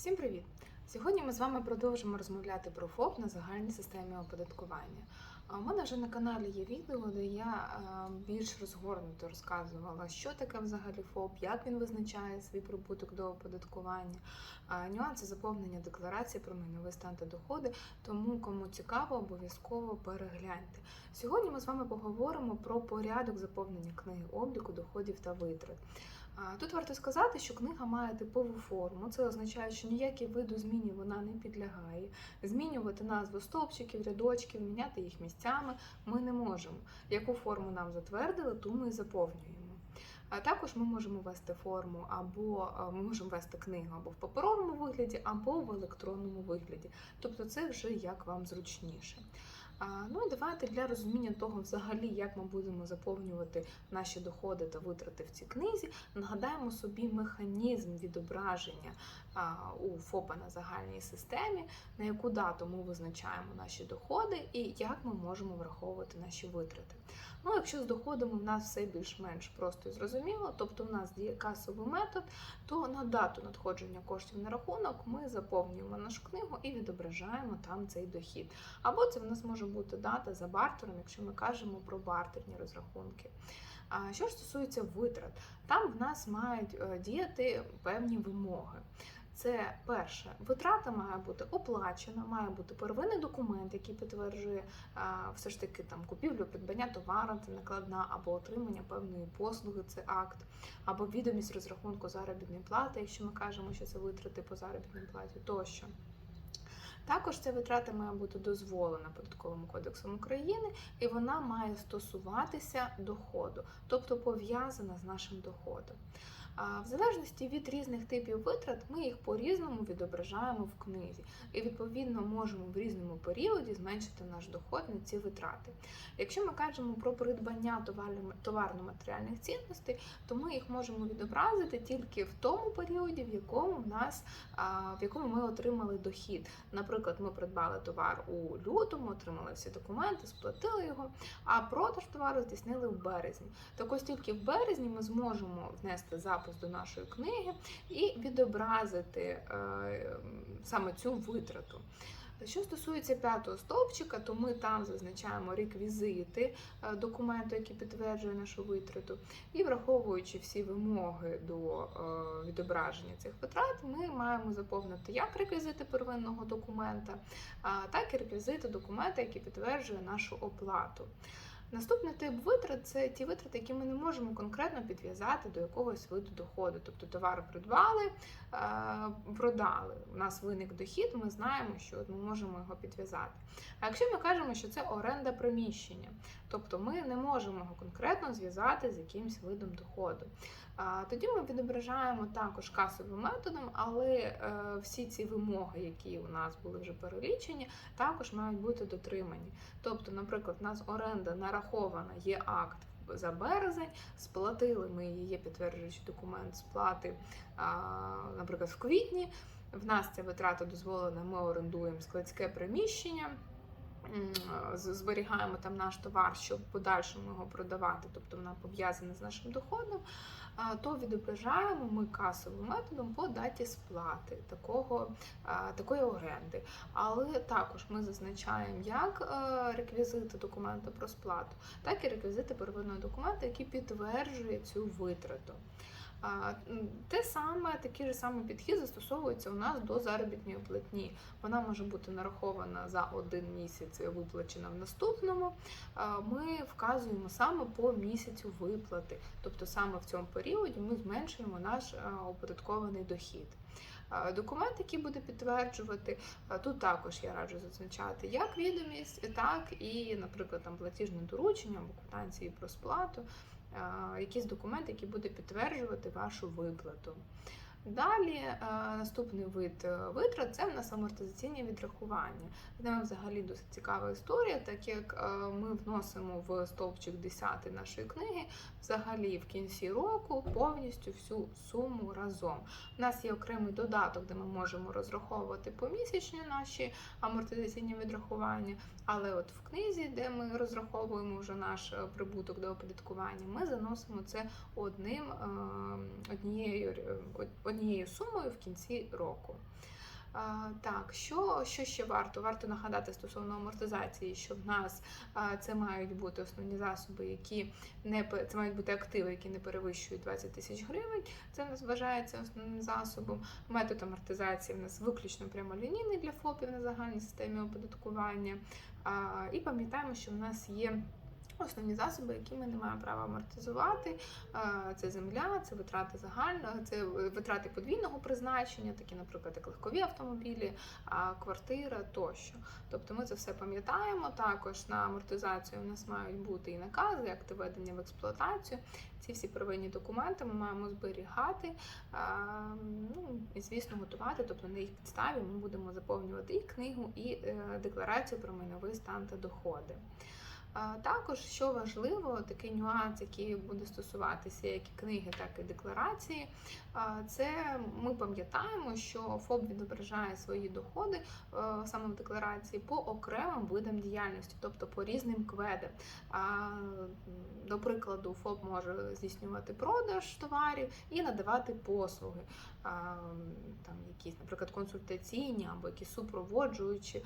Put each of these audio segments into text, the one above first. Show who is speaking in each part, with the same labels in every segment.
Speaker 1: Всім привіт! Сьогодні ми з вами продовжимо розмовляти про ФОП на загальній системі оподаткування. У мене вже на каналі є відео, де я е, більш розгорнуто розказувала, що таке взагалі ФОП, як він визначає свій прибуток до оподаткування, нюанси заповнення декларації про майновий стан та доходи. Тому, кому цікаво, обов'язково перегляньте. Сьогодні ми з вами поговоримо про порядок заповнення книги обліку доходів та витрат. Тут варто сказати, що книга має типову форму. Це означає, що ніякі виду зміні вона не підлягає. Змінювати назву стовпчиків, рядочків, міняти їх місцями ми не можемо. Яку форму нам затвердили, ту ми і заповнюємо. А також ми можемо вести форму або ми можемо вести книгу або в паперовому вигляді, або в електронному вигляді. Тобто це вже як вам зручніше. Ну і давайте для розуміння того, взагалі, як ми будемо заповнювати наші доходи та витрати в цій книзі, нагадаємо собі механізм відображення у ФОПа на загальній системі, на яку дату ми визначаємо наші доходи і як ми можемо враховувати наші витрати. Ну, якщо з доходами в нас все більш-менш просто і зрозуміло, тобто в нас діє касовий метод, то на дату надходження коштів на рахунок ми заповнюємо нашу книгу і відображаємо там цей дохід. Або це в нас може бути дата за бартером, якщо ми кажемо про бартерні розрахунки. А що ж стосується витрат, там в нас мають е, діяти певні вимоги. Це перше, витрата має бути оплачена, має бути первинний документ, який підтверджує все ж таки там купівлю, придбання товару, це накладна, або отримання певної послуги, це акт, або відомість розрахунку заробітної плати, якщо ми кажемо, що це витрати по заробітній платі, тощо. Також ця витрата має бути дозволена податковим кодексом України, і вона має стосуватися доходу, тобто пов'язана з нашим доходом. В залежності від різних типів витрат ми їх по-різному відображаємо в книзі, і відповідно можемо в різному періоді зменшити наш доход на ці витрати. Якщо ми кажемо про придбання товарно- товарно-матеріальних цінностей, то ми їх можемо відобразити тільки в тому періоді, в якому в нас в якому ми отримали дохід. Наприклад, ми придбали товар у лютому, отримали всі документи, сплатили його, а продаж товару здійснили в березні. Так ось тільки в березні ми зможемо внести запис до нашої книги і відобразити е, саме цю витрату. Що стосується п'ятого стовпчика, то ми там зазначаємо реквізити е, документу, який підтверджує нашу витрату, і враховуючи всі вимоги до е, відображення цих витрат, ми маємо заповнити як реквізити первинного документа, так і реквізити документа, який підтверджує нашу оплату. Наступний тип витрат це ті витрати, які ми не можемо конкретно підв'язати до якогось виду доходу. Тобто товар придбали, е, продали. У нас виник дохід, ми знаємо, що ми можемо його підв'язати. А якщо ми кажемо, що це оренда приміщення, тобто ми не можемо його конкретно зв'язати з якимось видом доходу. Тоді ми відображаємо також касовим методом, але е, всі ці вимоги, які у нас були вже перелічені, також мають бути дотримані. Тобто, наприклад, у нас оренда нарахована, є акт. За березень сплатили ми її підтверджуючи документ сплати, наприклад, в квітні. В нас ця витрата дозволена, ми орендуємо складське приміщення, зберігаємо там наш товар, щоб подальшому його продавати, тобто вона пов'язана з нашим доходом, то відображаємо ми касовим методом по даті сплати такого, такої оренди. Але також ми зазначаємо як е, реквізити документа про сплату, так і реквізити первинного документа, який підтверджує цю витрату. Те саме, такий же самий підхід застосовується у нас до заробітної платні. Вона може бути нарахована за один місяць, виплачена в наступному. Ми вказуємо саме по місяцю виплати, тобто саме в цьому періоді ми зменшуємо наш е, оподаткований дохід. Документ, який буде підтверджувати, тут також я раджу зазначати як відомість, так і, наприклад, там платіжне доручення або квитанції про сплату, а, якийсь документ, який буде підтверджувати вашу виплату. Далі е, наступний вид е, витрат це в нас амортизаційні відрахування. Це взагалі досить цікава історія, так як е, ми вносимо в стовпчик 10 нашої книги взагалі в кінці року повністю всю суму разом. У нас є окремий додаток, де ми можемо розраховувати помісячні наші амортизаційні відрахування. Але от в книзі, де ми розраховуємо вже наш прибуток до оподаткування, ми заносимо це одним однією однією сумою в кінці року. Так, що, що ще варто? Варто нагадати стосовно амортизації, що в нас це мають бути основні засоби, які не це мають бути активи, які не перевищують 20 тисяч гривень. Це в нас вважається основним засобом. Метод амортизації в нас виключно прямолінійний для ФОПів на загальній системі оподаткування. І пам'ятаємо, що в нас є. Основні засоби, які ми не маємо права амортизувати, це земля, це витрати загального, це витрати подвійного призначення, такі, наприклад, як легкові автомобілі, квартира тощо. Тобто ми це все пам'ятаємо. Також на амортизацію у нас мають бути і накази, акти введення в експлуатацію. Ці всі первинні документи ми маємо зберігати, ну і звісно готувати. Тобто на їх підставі ми будемо заповнювати і книгу, і е, декларацію про майновий стан та доходи. Також, що важливо, такий нюанс, який буде стосуватися як і книги, так і декларації, це ми пам'ятаємо, що ФОП відображає свої доходи е, саме в декларації по окремим видам діяльності, тобто по різним кведам. До прикладу, ФОП може здійснювати продаж товарів і надавати послуги, там якісь, наприклад, консультаційні або якісь супроводжуючі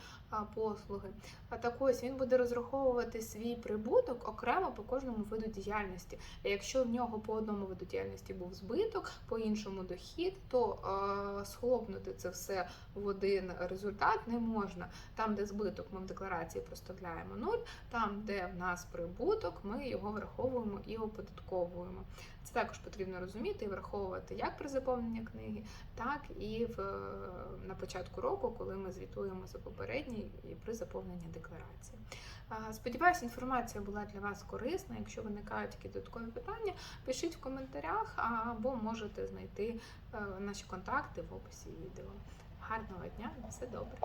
Speaker 1: послуги. Так ось він буде розраховувати свій прибуток окремо по кожному виду діяльності. Якщо в нього по одному виду діяльності був збиток, по іншому дохід, то е, схлопнути це все в один результат не можна. Там, де збиток, ми в декларації проставляємо нуль, там, де в нас прибуток, ми його враховуємо і оподатковуємо. Це також потрібно розуміти і враховувати як при заповненні книги, так і в, е, на початку року, коли ми звітуємо за попередній і при заповненні декларації. Сподіваюся, інформація була для вас корисна. Якщо виникають якісь додаткові питання, пишіть в коментарях або можете знайти е, наші контакти в описі відео. Гарного дня, все добре!